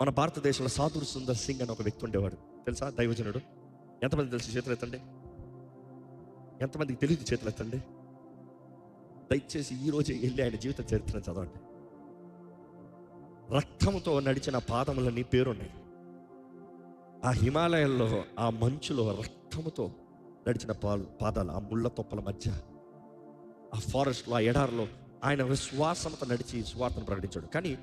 మన భారతదేశంలో సాధుర్ సుందర్ సింగ్ అని ఒక వ్యక్తి ఉండేవాడు. తెలుసా? దైవజనుడు. ఎంతమంది తెలుసు చేతులు ఎత్తండి? ఎంతమందికి తెలియదు చేతులు ఎత్తండి? దయచేసి ఈ వెళ్ళి ఆయన జీవిత చరిత్ర చదవండి. రక్తంతో నడిచిన పాదములని పేరున్నాయి. ఆ హిమాలయాల్లో ఆ మంచులో రక్తముతో నడిచిన పాలు పాదాలు ఆ ముళ్ళ తొప్పల మధ్య ఆ ఫారెస్ట్లో ఆ ఎడారిలో ఆయన విశ్వాసంతో నడిచి స్వార్థను ప్రకటించాడు. కానీ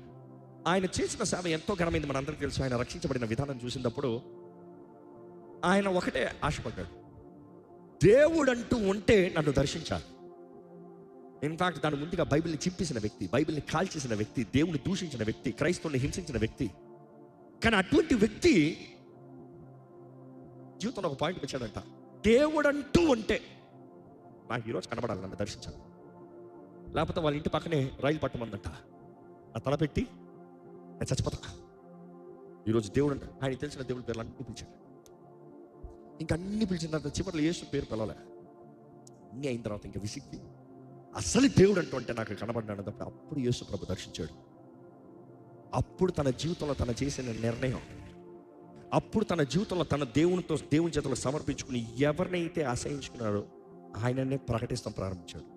ఆయన చేసిన సేవ ఎంతో ఘనమైంది. మనందరికీ తెలుసు ఆయన రక్షించబడిన విధానం చూసినప్పుడు ఆయన ఒకటే ఆశపడ్డాడు. దేవుడంటూ ఉంటే నన్ను దర్శించాలి. ఇన్ఫాక్ట్ దాని ముందుగా బైబిల్ని చింపేసిన వ్యక్తి బైబిల్ని కాల్చేసిన వ్యక్తి దేవుని దూషించిన వ్యక్తి క్రైస్తవుని హింసించిన వ్యక్తి. కానీ అటువంటి వ్యక్తి జీవితంలో ఒక పాయింట్ వచ్చాడంట. దేవుడంటూ ఉంటే నాకు ఈరోజు కనబడాలి నన్ను దర్శించాలి. లేకపోతే వాళ్ళ ఇంటి పక్కనే రైలు పట్టమందంట. ఆ తలపెట్టి నేను చచ్చిపోతా ఈరోజు దేవుడు అంట ఆయన తెలిసిన దేవుడి పేర్లు అన్ని పిలిచాడు. ఇంకా అన్ని పిలిచిన తర్వాత చివరిలో యేసు పేరు పిలవలే. అన్నీ అయిన తర్వాత ఇంకా విసిక్కి. అసలు దేవుడు అంటూ అంటే నాకు కనబడ్డాడు తప్ప అప్పుడు యేసు ప్రభు దర్శించాడు. అప్పుడు తన జీవితంలో తన చేసిన నిర్ణయం. అప్పుడు తన జీవితంలో తన దేవునితో దేవుని చేతులు సమర్పించుకుని ఎవరినైతే ఆశయించుకున్నారో ఆయననే ప్రకటిస్తాం ప్రారంభించాడు.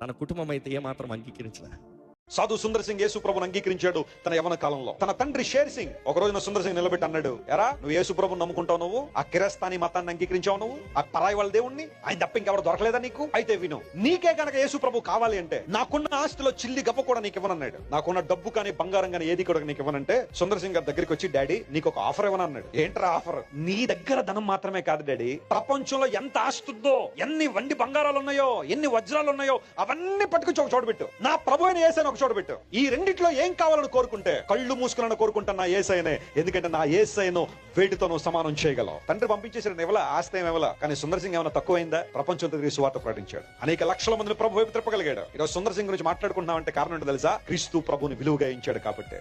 తన కుటుంబం అయితే ఏమాత్రం అంగీకరించలే. సాధు సుందర్ సింగ్ యేసు ప్రభుని అంగీకరించాడు తన యవన కాలంలో. తన తండ్రి షేర్ సింగ్ ఒక రోజున సుందర్ సింగ్ నిలబెట్టి అన్నాడు ఎరా నువ్వు యేసు ప్రభుని నమ్ముకుంటావు నువ్వు? ఆ కిరస్తాని మతాన్ని అంగీకరించావు నువ్వు? ఆ పరాయి వాళ్ళ దేవుణ్ణి? ఆయన తప్ప ఇంకెవరు దొరకలేదా నీకు? అయితే విను నీకే గనక యేసు ప్రభు కావాలి అంటే నాకున్న ఆస్తిలో చిల్లి గప్ప కూడా నీకు ఇవ్వనన్నాడు. నాకున్న డబ్బు కానీ బంగారం కానీ ఏది కూడా నీకు ఇవ్వనంటే సుందర్ సింగ్ గారి దగ్గరికి వచ్చి డాడీ నీకు ఒక ఆఫర్ ఇవ్వనన్నాడు ఏంట్రా ఆఫర్? నీ దగ్గర ధనం మాత్రమే కాదు డాడీ. ప్రపంచంలో ఎంత ఆస్తుందో ఎన్ని వండి బంగారాలు ఉన్నాయో ఎన్ని వజ్రాలు ఉన్నాయో అవన్నీ పట్టుకొచ్చి ఒక చోటు పెట్టు. నా ప్రభు అయిన ఒక చోట ఈ రెండిట్లో ఏం కావాలని కోరుకుంటే కళ్ళు మూసుకులను కోరుకుంటా నా ఏసైనే. ఎందుకంటే నా ఏసైను వేటితో నువ్వు సమానం చేయగలవు. తండ్రి పంపించేసిన ఎవల ఆస్తయం ఎవల? కానీ సుందర్ సింగ్ ఏమైనా తక్కువైందా? ప్రపంచంతో తిరిగి సువార్త ప్రకటించాడు. అనేక లక్షల మందిని ప్రభు వైపు తిప్పగలిగాడు. ఈరోజు సుందర్ సింగ్ గురించి మాట్లాడుకుంటున్నామంటే కారణం ఏంటో తెలుసా? క్రీస్తు ప్రభుని విలువగా ఇచ్చాడు కాబట్టి.